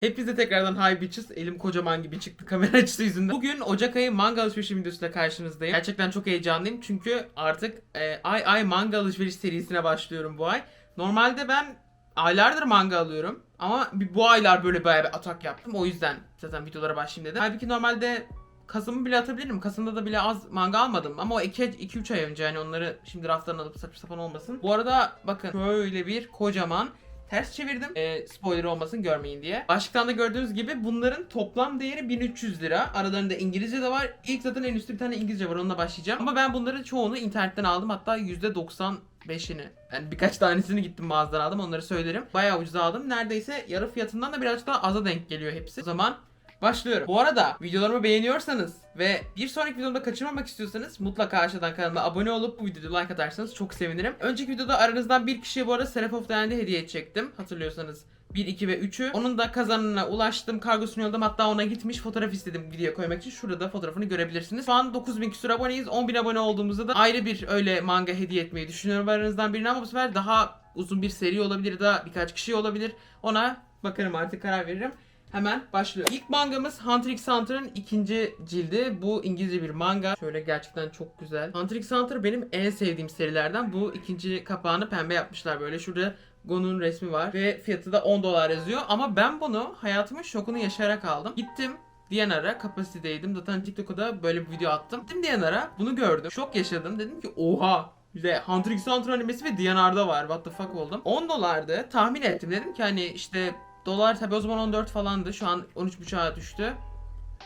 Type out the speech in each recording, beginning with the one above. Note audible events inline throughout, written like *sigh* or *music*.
Hepinize tekrardan hi bitches. Elim kocaman gibi çıktı kamera *laughs* açısı yüzünden. Bugün Ocak ayı manga alışverişi videosuyla karşınızdayım. Gerçekten çok heyecanlıyım çünkü artık e, ay ay manga alışveriş serisine başlıyorum bu ay. Normalde ben aylardır manga alıyorum ama bu aylar böyle bayağı bir atak yaptım. O yüzden zaten videolara başlayayım dedim. Halbuki normalde Kasım'ı bile atabilirim. Kasım'da da bile az manga almadım. Ama o 2-3 ay önce yani onları şimdi raftan alıp saçma sapan olmasın. Bu arada bakın şöyle bir kocaman ters çevirdim. Ee, spoiler olmasın görmeyin diye. Başlıktan da gördüğünüz gibi bunların toplam değeri 1300 lira. Aralarında İngilizce de var. İlk zaten en üstte bir tane İngilizce var onunla başlayacağım. Ama ben bunların çoğunu internetten aldım. Hatta %95'ini. Yani birkaç tanesini gittim mağazadan aldım onları söylerim. Bayağı ucuza aldım. Neredeyse yarı fiyatından da birazcık daha aza denk geliyor hepsi. O zaman Başlıyorum. Bu arada videolarımı beğeniyorsanız ve bir sonraki videomda kaçırmamak istiyorsanız mutlaka aşağıdan kanalıma abone olup bu videoda like atarsanız çok sevinirim. Önceki videoda aranızdan bir kişiye bu arada Seraph of End'i hediye edecektim. Hatırlıyorsanız 1, 2 ve 3'ü. Onun da kazanına ulaştım. Kargosunu yolladım. Hatta ona gitmiş. Fotoğraf istedim videoya koymak için. Şurada fotoğrafını görebilirsiniz. Şu an 9000 küsur aboneyiz. 10.000 abone olduğumuzda da ayrı bir öyle manga hediye etmeyi düşünüyorum aranızdan birine ama bu sefer daha uzun bir seri olabilir ya da birkaç kişi olabilir. Ona bakarım artık karar veririm. Hemen başlıyor. İlk mangamız Hunter x Hunter'ın ikinci cildi. Bu İngilizce bir manga. Şöyle gerçekten çok güzel. Hunter x Hunter benim en sevdiğim serilerden. Bu ikinci kapağını pembe yapmışlar böyle. Şurada Gon'un resmi var ve fiyatı da 10 dolar yazıyor. Ama ben bunu hayatımın şokunu yaşayarak aldım. Gittim Diyanar'a kapasitedeydim. Zaten TikTok'a da böyle bir video attım. Gittim Diyanar'a bunu gördüm. Şok yaşadım. Dedim ki oha de Hunter x Hunter animesi ve Diyanar'da var. What the fuck oldum. 10 dolardı. Tahmin ettim. Dedim ki hani işte dolar tabi o zaman 14 falandı. Şu an 13.5'a düştü.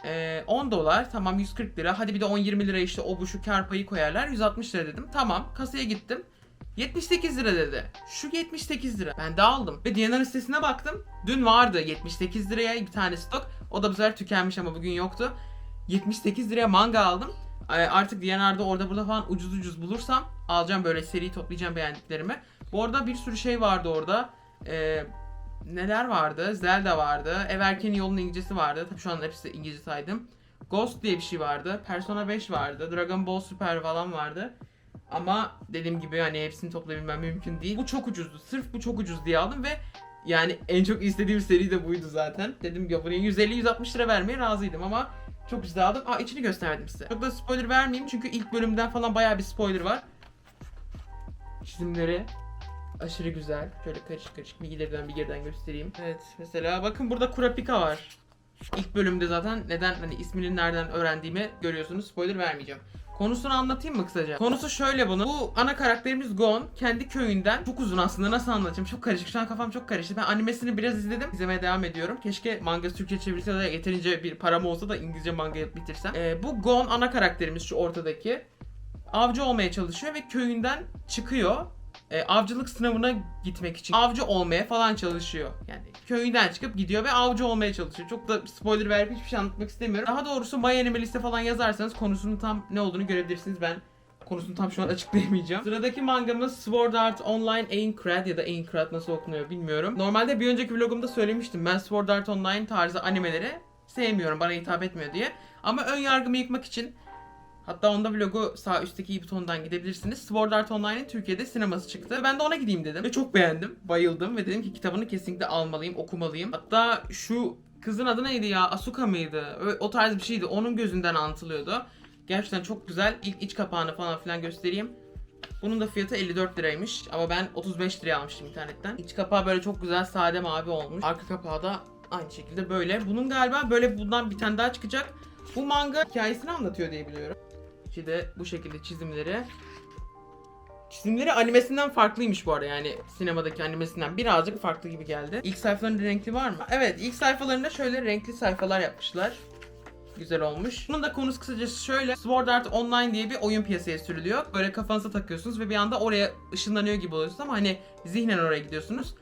Ee, 10 dolar tamam 140 lira. Hadi bir de 10-20 lira işte o bu şu kar payı koyarlar. 160 lira dedim. Tamam kasaya gittim. 78 lira dedi. Şu 78 lira. Ben de aldım. Ve Diyanar'ın sitesine baktım. Dün vardı 78 liraya bir tane stok. O da bu sefer tükenmiş ama bugün yoktu. 78 liraya manga aldım. Ee, Artık Diyanar'da orada burada falan ucuz ucuz bulursam alacağım böyle seri toplayacağım beğendiklerimi. Bu arada bir sürü şey vardı orada. Ee, neler vardı? Zelda vardı. Everken yolun İngilizcesi vardı. Tabii şu an hepsi İngilizce saydım. Ghost diye bir şey vardı. Persona 5 vardı. Dragon Ball Super falan vardı. Ama dediğim gibi hani hepsini toplayabilmem mümkün değil. Bu çok ucuzdu. Sırf bu çok ucuz diye aldım ve yani en çok istediğim seri de buydu zaten. Dedim ki buraya 150-160 lira vermeye razıydım ama çok ucuz aldım. Aa içini gösterdim size. Çok da spoiler vermeyeyim çünkü ilk bölümden falan bayağı bir spoiler var. Çizimleri aşırı güzel. Şöyle karışık karışık bir ileriden bir geriden göstereyim. Evet mesela bakın burada Kurapika var. İlk bölümde zaten neden hani ismini nereden öğrendiğimi görüyorsunuz. Spoiler vermeyeceğim. Konusunu anlatayım mı kısaca? Konusu şöyle bunun. Bu ana karakterimiz Gon kendi köyünden çok uzun aslında nasıl anlatacağım çok karışık. Şu an kafam çok karıştı. Ben animesini biraz izledim. İzlemeye devam ediyorum. Keşke manga Türkçe çevirilse de yeterince bir param olsa da İngilizce manga bitirsem. Ee, bu Gon ana karakterimiz şu ortadaki. Avcı olmaya çalışıyor ve köyünden çıkıyor e, avcılık sınavına gitmek için avcı olmaya falan çalışıyor. Yani köyünden çıkıp gidiyor ve avcı olmaya çalışıyor. Çok da spoiler verip hiçbir şey anlatmak istemiyorum. Daha doğrusu My Anime liste falan yazarsanız konusunun tam ne olduğunu görebilirsiniz. Ben konusunu tam şu an açıklayamayacağım. Sıradaki mangamız Sword Art Online Aincrad ya da Aincrad nasıl okunuyor bilmiyorum. Normalde bir önceki vlogumda söylemiştim. Ben Sword Art Online tarzı animeleri sevmiyorum. Bana hitap etmiyor diye. Ama ön yargımı yıkmak için Hatta onda vlogu sağ üstteki i butonundan gidebilirsiniz. Sword Art Online'in Türkiye'de sineması çıktı. Ben de ona gideyim dedim. Ve çok beğendim. Bayıldım ve dedim ki kitabını kesinlikle almalıyım, okumalıyım. Hatta şu kızın adı neydi ya? Asuka mıydı? O tarz bir şeydi. Onun gözünden anlatılıyordu. Gerçekten çok güzel. İlk iç kapağını falan filan göstereyim. Bunun da fiyatı 54 liraymış ama ben 35 liraya almıştım internetten. İç kapağı böyle çok güzel sade mavi olmuş. Arka kapağı da aynı şekilde böyle. Bunun galiba böyle bundan bir tane daha çıkacak. Bu manga hikayesini anlatıyor diye biliyorum. İşte bu şekilde çizimleri. Çizimleri animesinden farklıymış bu arada yani sinemadaki animesinden birazcık farklı gibi geldi. İlk sayfalarında renkli var mı? Evet ilk sayfalarında şöyle renkli sayfalar yapmışlar. Güzel olmuş. Bunun da konusu kısacası şöyle. Sword Art Online diye bir oyun piyasaya sürülüyor. Böyle kafanıza takıyorsunuz ve bir anda oraya ışınlanıyor gibi oluyorsunuz ama hani zihnen oraya gidiyorsunuz.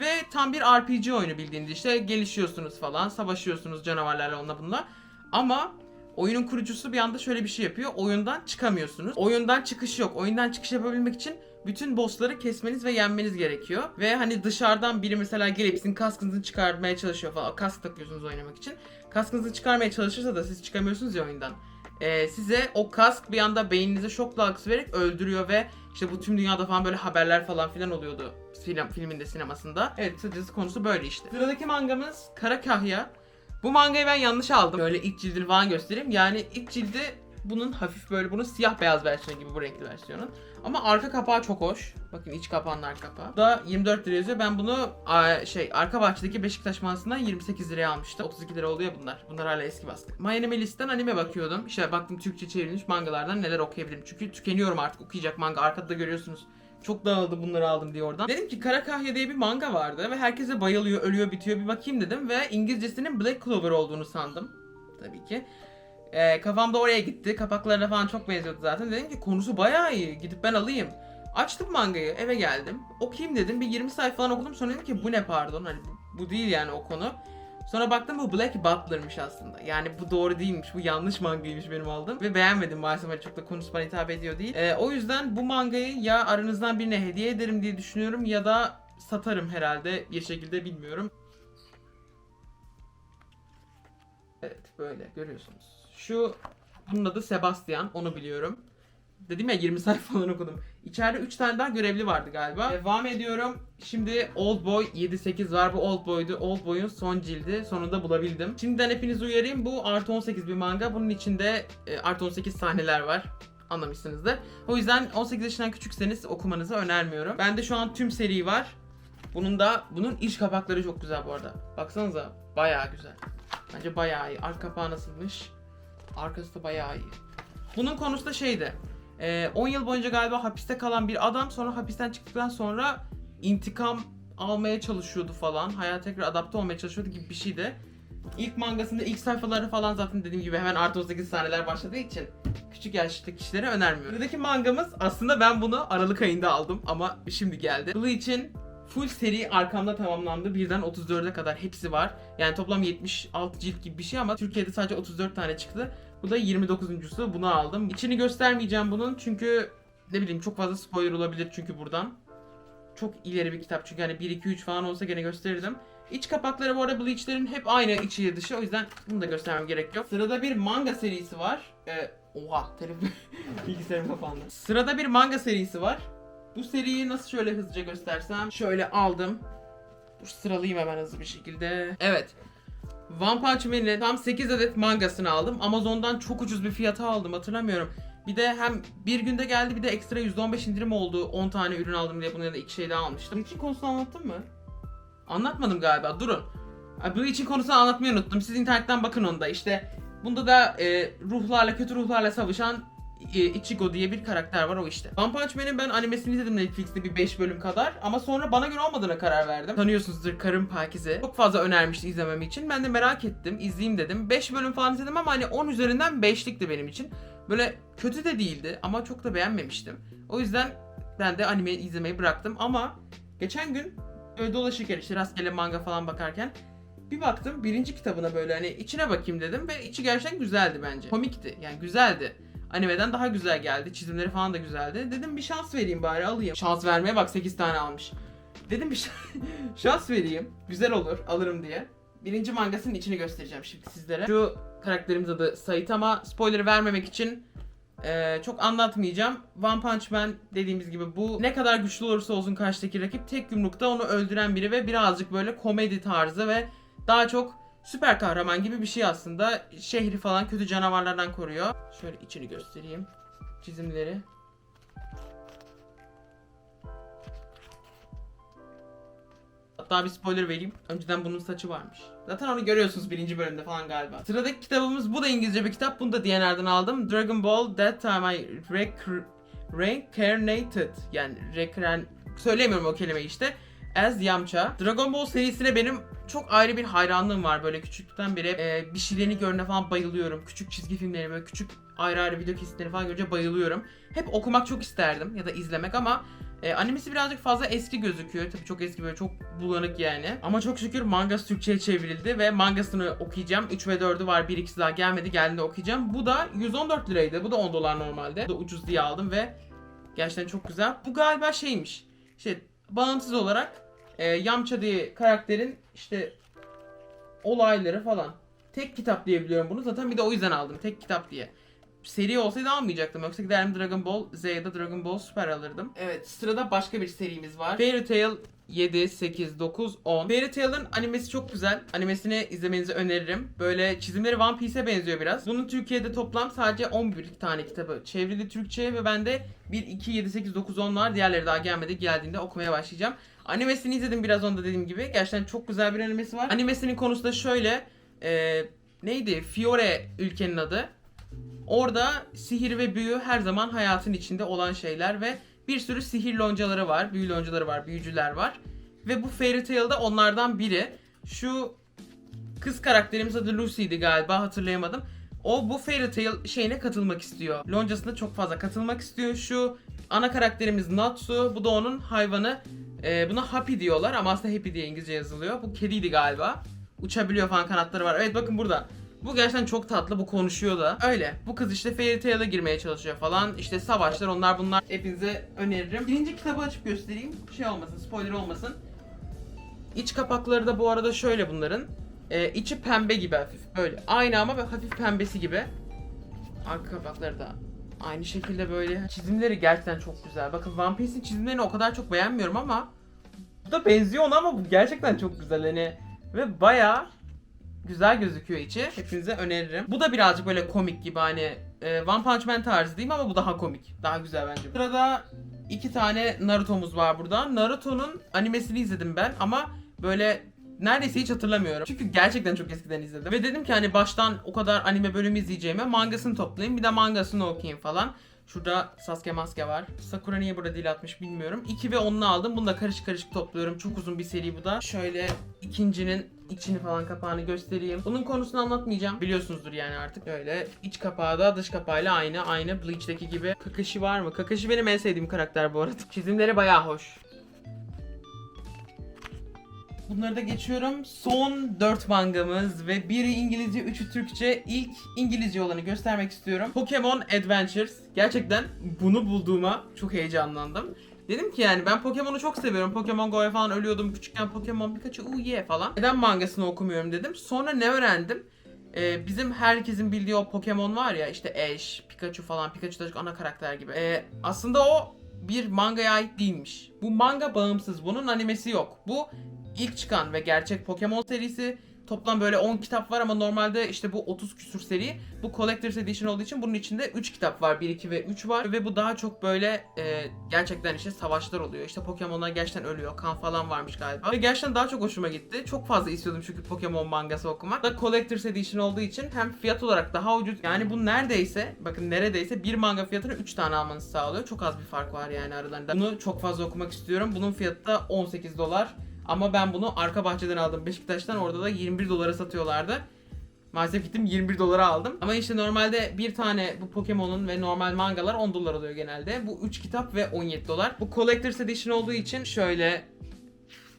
Ve tam bir RPG oyunu bildiğiniz işte gelişiyorsunuz falan, savaşıyorsunuz canavarlarla onunla bununla. Ama oyunun kurucusu bir anda şöyle bir şey yapıyor. Oyundan çıkamıyorsunuz. Oyundan çıkış yok. Oyundan çıkış yapabilmek için bütün bossları kesmeniz ve yenmeniz gerekiyor. Ve hani dışarıdan biri mesela gelip sizin kaskınızı çıkarmaya çalışıyor falan. Kask takıyorsunuz oynamak için. Kaskınızı çıkarmaya çalışırsa da siz çıkamıyorsunuz ya oyundan. e, size o kask bir anda beyninize şok dalgası vererek öldürüyor ve işte bu tüm dünyada falan böyle haberler falan filan oluyordu film, filminde sinemasında. Evet kısacası konusu böyle işte. Sıradaki mangamız Kara Kahya. Bu mangayı ben yanlış aldım. Böyle ilk cildini falan göstereyim. Yani ilk cildi bunun hafif böyle bunun siyah beyaz versiyonu gibi bu renkli versiyonun. Ama arka kapağı çok hoş. Bakın iç kapağının arka kapağı. Bu da 24 lira yazıyor. Ben bunu şey arka bahçedeki Beşiktaş mağazasından 28 liraya almıştım. 32 lira oluyor bunlar. Bunlar hala eski baskı. My Anime List'ten anime bakıyordum. İşte baktım Türkçe çevrilmiş mangalardan neler okuyabilirim. Çünkü tükeniyorum artık okuyacak manga. Arkada da görüyorsunuz. Çok dağıldı bunları aldım diye oradan. Dedim ki Kara Kahya diye bir manga vardı ve herkese bayılıyor, ölüyor, bitiyor bir bakayım dedim ve İngilizcesinin Black Clover olduğunu sandım. Tabii ki. Ee, kafamda oraya gitti. Kapaklarına falan çok benziyordu zaten. Dedim ki konusu bayağı iyi. Gidip ben alayım. Açtım mangayı, eve geldim. Okuyayım dedim. Bir 20 sayfa falan okudum. Sonra dedim ki bu ne pardon? Hani bu değil yani o konu. Sonra baktım bu Black Butler'mış aslında. Yani bu doğru değilmiş. Bu yanlış mangaymış benim aldığım. Ve beğenmedim maalesef. Hani çok da konusu bana hitap ediyor değil. Ee, o yüzden bu mangayı ya aranızdan birine hediye ederim diye düşünüyorum ya da satarım herhalde bir şekilde bilmiyorum. Evet böyle görüyorsunuz. Şu bunun adı Sebastian onu biliyorum. Dedim ya 20 sayfa falan okudum. İçeride 3 tane daha görevli vardı galiba. Devam ediyorum. Şimdi Old Boy 7-8 var. Bu Old Boy'du. Old Boy'un son cildi. Sonunda bulabildim. Şimdiden hepinizi uyarayım. Bu artı 18 bir manga. Bunun içinde e, artı 18 sahneler var. Anlamışsınızdır. O yüzden 18 yaşından küçükseniz okumanızı önermiyorum. Bende şu an tüm seri var. Bunun da bunun iç kapakları çok güzel bu arada. Baksanıza bayağı güzel. Bence bayağı iyi. Arka kapağı nasılmış? Arkası da bayağı iyi. Bunun konusu da şeydi. Ee, 10 yıl boyunca galiba hapiste kalan bir adam sonra hapisten çıktıktan sonra intikam almaya çalışıyordu falan. Hayata tekrar adapte olmaya çalışıyordu gibi bir şeydi. İlk mangasında ilk sayfaları falan zaten dediğim gibi hemen artı 18 sahneler başladığı için küçük yaşlı kişilere önermiyorum. Buradaki mangamız aslında ben bunu Aralık ayında aldım ama şimdi geldi. Bleach'in full seri arkamda tamamlandı. Birden 34'e kadar hepsi var. Yani toplam 76 cilt gibi bir şey ama Türkiye'de sadece 34 tane çıktı. Bu da 29.sü. Bunu aldım. İçini göstermeyeceğim bunun çünkü ne bileyim çok fazla spoiler olabilir çünkü buradan. Çok ileri bir kitap çünkü hani 1 2 3 falan olsa gene gösterirdim. İç kapakları bu arada Bleach'lerin hep aynı içi dışı o yüzden bunu da göstermem gerek yok. Sırada bir manga serisi var. Ee, oha telefon *laughs* bilgisayarım kapandı. Sırada bir manga serisi var. Bu seriyi nasıl şöyle hızlıca göstersem şöyle aldım. Dur sıralayayım hemen hızlı bir şekilde. Evet. One Punch Man'in tam 8 adet mangasını aldım. Amazon'dan çok ucuz bir fiyata aldım hatırlamıyorum. Bir de hem bir günde geldi bir de ekstra %15 indirim oldu. 10 tane ürün aldım diye bunun yanında 2 şey daha almıştım. Bleach'in konusunu anlattım mı? Anlatmadım galiba durun. Bleach'in konusunu anlatmayı unuttum. Siz internetten bakın onda. İşte bunda da e, ruhlarla kötü ruhlarla savaşan Ichigo diye bir karakter var o işte. One Punch Man'in ben animesini izledim Netflix'te bir 5 bölüm kadar ama sonra bana göre olmadığına karar verdim. Tanıyorsunuzdur Karım Pakize. Çok fazla önermişti izlemem için. Ben de merak ettim, izleyeyim dedim. 5 bölüm falan izledim ama hani 10 üzerinden 5'likti benim için. Böyle kötü de değildi ama çok da beğenmemiştim. O yüzden ben de anime izlemeyi bıraktım ama geçen gün böyle dolaşırken işte rastgele manga falan bakarken bir baktım birinci kitabına böyle hani içine bakayım dedim ve içi gerçekten güzeldi bence. Komikti yani güzeldi. Animeden daha güzel geldi. Çizimleri falan da güzeldi. Dedim bir şans vereyim bari alayım. Şans vermeye bak 8 tane almış. Dedim bir *laughs* şans vereyim. Güzel olur alırım diye. Birinci mangasının içini göstereceğim şimdi sizlere. Şu karakterimiz adı Sait ama spoiler vermemek için eee, çok anlatmayacağım. One Punch Man dediğimiz gibi bu ne kadar güçlü olursa olsun karşıdaki rakip tek yumrukta onu öldüren biri ve birazcık böyle komedi tarzı ve daha çok süper kahraman gibi bir şey aslında. Şehri falan kötü canavarlardan koruyor. Şöyle içini göstereyim. Çizimleri. Hatta bir spoiler vereyim. Önceden bunun saçı varmış. Zaten onu görüyorsunuz birinci bölümde falan galiba. Sıradaki kitabımız bu da İngilizce bir kitap. Bunu da DNR'den aldım. Dragon Ball That Time I Rec- Reincarnated. Yani rekren... Söyleyemiyorum o kelimeyi işte. As Yamcha. Dragon Ball serisine benim çok ayrı bir hayranlığım var böyle küçüklükten beri. Ee, bir şeylerini görene falan bayılıyorum. Küçük çizgi filmleri böyle küçük ayrı ayrı video kesitleri falan görünce bayılıyorum. Hep okumak çok isterdim ya da izlemek ama e, animesi birazcık fazla eski gözüküyor. Tabii çok eski böyle çok bulanık yani. Ama çok şükür mangası Türkçe'ye çevrildi ve mangasını okuyacağım. 3 ve 4'ü var. 1 2'si daha gelmedi. Geldiğinde okuyacağım. Bu da 114 liraydı. Bu da 10 dolar normalde. Bu da ucuz diye aldım ve gerçekten çok güzel. Bu galiba şeymiş. İşte bağımsız olarak e, Yamcha diye karakterin işte olayları falan. Tek kitap diye biliyorum bunu. Zaten bir de o yüzden aldım. Tek kitap diye. seri olsaydı almayacaktım. Yoksa giderdim Dragon Ball Z ya da Dragon Ball Super alırdım. Evet sırada başka bir serimiz var. Fairy Tail 7, 8, 9, 10. Fairy Tail'ın animesi çok güzel. Animesini izlemenizi öneririm. Böyle çizimleri One Piece'e benziyor biraz. Bunun Türkiye'de toplam sadece 11 tane kitabı çevrildi Türkçe'ye ve bende 1, 2, 7, 8, 9, 10 var. Diğerleri daha gelmedi. Geldiğinde okumaya başlayacağım. Animesini izledim biraz onda dediğim gibi. Gerçekten çok güzel bir animesi var. Animesinin konusu da şöyle. E, neydi? Fiore ülkenin adı. Orada sihir ve büyü her zaman hayatın içinde olan şeyler ve bir sürü sihir loncaları var, büyü loncaları var, büyücüler var. Ve bu Fairy Tail'da onlardan biri. Şu kız karakterimiz adı Lucy'ydi galiba hatırlayamadım. O bu Fairy Tail şeyine katılmak istiyor. Loncasına çok fazla katılmak istiyor. Şu ana karakterimiz Natsu. Bu da onun hayvanı. Ee, buna Happy diyorlar ama aslında Happy diye İngilizce yazılıyor. Bu kediydi galiba. Uçabiliyor falan kanatları var. Evet bakın burada. Bu gerçekten çok tatlı. Bu konuşuyor da. Öyle. Bu kız işte Fairy Tail'a girmeye çalışıyor falan. İşte savaşlar onlar bunlar. Hepinize öneririm. Birinci kitabı açıp göstereyim. Şey olmasın, spoiler olmasın. İç kapakları da bu arada şöyle bunların. Ee, içi pembe gibi hafif. Böyle. Aynı ama hafif pembesi gibi. Arka kapakları da aynı şekilde böyle. Çizimleri gerçekten çok güzel. Bakın One Piece'in çizimlerini o kadar çok beğenmiyorum ama bu da benziyor ona ama bu gerçekten çok güzel hani ve bayağı güzel gözüküyor içi. Hepinize öneririm. Bu da birazcık böyle komik gibi hani e, One Punch Man tarzı değil mi ama bu daha komik. Daha güzel bence. Sırada iki tane Naruto'muz var burada. Naruto'nun animesini izledim ben ama böyle neredeyse hiç hatırlamıyorum. Çünkü gerçekten çok eskiden izledim. Ve dedim ki hani baştan o kadar anime bölümü izleyeceğime mangasını toplayayım bir de mangasını okuyayım falan. Şurada Sasuke maske var. Sakura niye burada dil atmış bilmiyorum. 2 ve 10'unu aldım. Bunu da karışık karışık topluyorum. Çok uzun bir seri bu da. Şöyle ikincinin içini falan kapağını göstereyim. Bunun konusunu anlatmayacağım. Biliyorsunuzdur yani artık. Öyle iç kapağı da dış kapağıyla aynı. Aynı Bleach'teki gibi. Kakashi var mı? Kakashi benim en sevdiğim karakter bu arada. Çizimleri bayağı hoş. Bunları da geçiyorum. Son 4 mangamız ve biri İngilizce, üçü Türkçe. İlk İngilizce olanı göstermek istiyorum. Pokemon Adventures. Gerçekten bunu bulduğuma çok heyecanlandım. Dedim ki yani ben Pokemon'u çok seviyorum. Pokemon Go'ya falan ölüyordum. Küçükken Pokemon Pikachu uuu yeah falan. Neden mangasını okumuyorum dedim. Sonra ne öğrendim? Ee, bizim herkesin bildiği o Pokemon var ya işte Ash, Pikachu falan. Pikachu da çok ana karakter gibi. Ee, aslında o bir mangaya ait değilmiş. Bu manga bağımsız. Bunun animesi yok. Bu ilk çıkan ve gerçek Pokemon serisi. Toplam böyle 10 kitap var ama normalde işte bu 30 küsur seri. Bu Collector's Edition olduğu için bunun içinde 3 kitap var. 1, 2 ve 3 var. Ve bu daha çok böyle e, gerçekten işte savaşlar oluyor. İşte Pokemon'lar gerçekten ölüyor. Kan falan varmış galiba. Ve gerçekten daha çok hoşuma gitti. Çok fazla istiyordum çünkü Pokemon mangası okumak. Da Collector's Edition olduğu için hem fiyat olarak daha ucuz. Yani bu neredeyse bakın neredeyse bir manga fiyatına 3 tane almanızı sağlıyor. Çok az bir fark var yani aralarında. Bunu çok fazla okumak istiyorum. Bunun fiyatı da 18 dolar. Ama ben bunu arka bahçeden aldım Beşiktaş'tan. Orada da 21 dolara satıyorlardı. Maalesef gittim 21 dolara aldım. Ama işte normalde bir tane bu Pokemon'un ve normal mangalar 10 dolar oluyor genelde. Bu 3 kitap ve 17 dolar. Bu Collector's Edition olduğu için şöyle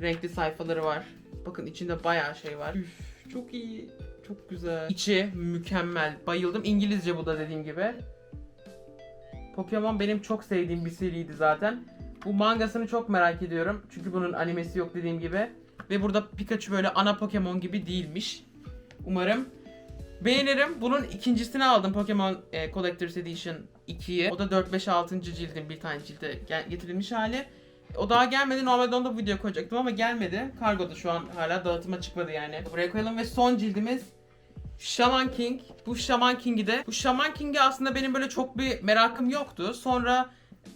renkli sayfaları var. Bakın içinde bayağı şey var. Üf, çok iyi. Çok güzel. İçi mükemmel. Bayıldım. İngilizce bu da dediğim gibi. Pokemon benim çok sevdiğim bir seriydi zaten. Bu mangasını çok merak ediyorum. Çünkü bunun animesi yok dediğim gibi. Ve burada Pikachu böyle ana Pokemon gibi değilmiş. Umarım beğenirim. Bunun ikincisini aldım Pokemon e, Collector's Edition 2'yi. O da 4, 5, 6. cildin bir tane cilde getirilmiş hali. O daha gelmedi. Normalde onu da video koyacaktım ama gelmedi. Kargoda şu an hala dağıtıma çıkmadı yani. Buraya koyalım ve son cildimiz Shaman King. Bu Shaman King'i de. Bu Shaman King'e aslında benim böyle çok bir merakım yoktu. Sonra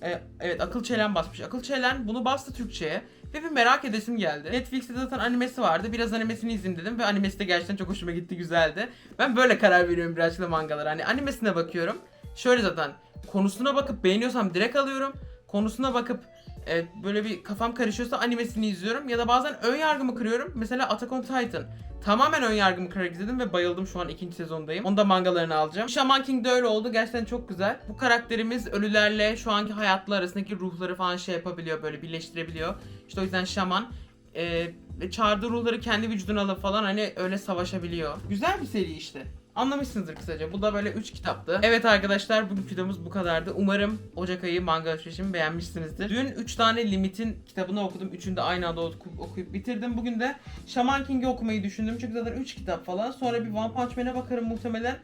e, evet Akıl Çelen basmış. Akıl Çelen bunu bastı Türkçe'ye. Ve bir merak edesim geldi. Netflix'te zaten animesi vardı. Biraz animesini izleyeyim dedim ve animesi de gerçekten çok hoşuma gitti, güzeldi. Ben böyle karar veriyorum birazcık da mangalara. Hani animesine bakıyorum. Şöyle zaten konusuna bakıp beğeniyorsam direkt alıyorum. Konusuna bakıp e, böyle bir kafam karışıyorsa animesini izliyorum. Ya da bazen ön yargımı kırıyorum. Mesela Attack on Titan. Tamamen ön yargımı kırarak izledim ve bayıldım şu an ikinci sezondayım. Onda mangalarını alacağım. Shaman King de öyle oldu. Gerçekten çok güzel. Bu karakterimiz ölülerle şu anki hayatlar arasındaki ruhları falan şey yapabiliyor böyle birleştirebiliyor. İşte o yüzden şaman e, çağırdığı ruhları kendi vücuduna alıp falan hani öyle savaşabiliyor. Güzel bir seri işte. Anlamışsınızdır kısaca. Bu da böyle 3 kitaptı. Evet arkadaşlar bugün videomuz bu kadardı. Umarım Ocak ayı manga alışverişimi beğenmişsinizdir. Dün 3 tane Limit'in kitabını okudum. Üçünü de aynı anda okuyup, okuyup bitirdim. Bugün de Shaman King'i okumayı düşündüm. Çünkü zaten 3 kitap falan. Sonra bir One Punch Man'e bakarım muhtemelen.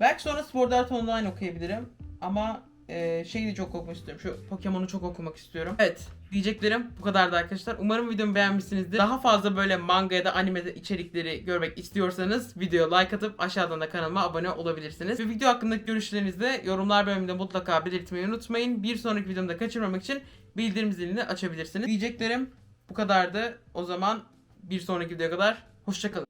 Belki sonra Sword Art Online okuyabilirim. Ama e, şeyi de çok okumak istiyorum. Şu Pokemon'u çok okumak istiyorum. Evet. Diyeceklerim bu kadardı arkadaşlar. Umarım videomu beğenmişsinizdir. Daha fazla böyle manga ya da anime içerikleri görmek istiyorsanız videoya like atıp aşağıdan da kanalıma abone olabilirsiniz. Ve video hakkındaki görüşlerinizi yorumlar bölümünde mutlaka belirtmeyi unutmayın. Bir sonraki videomda kaçırmamak için bildirim zilini açabilirsiniz. Diyeceklerim bu kadardı. O zaman bir sonraki videoya kadar hoşçakalın.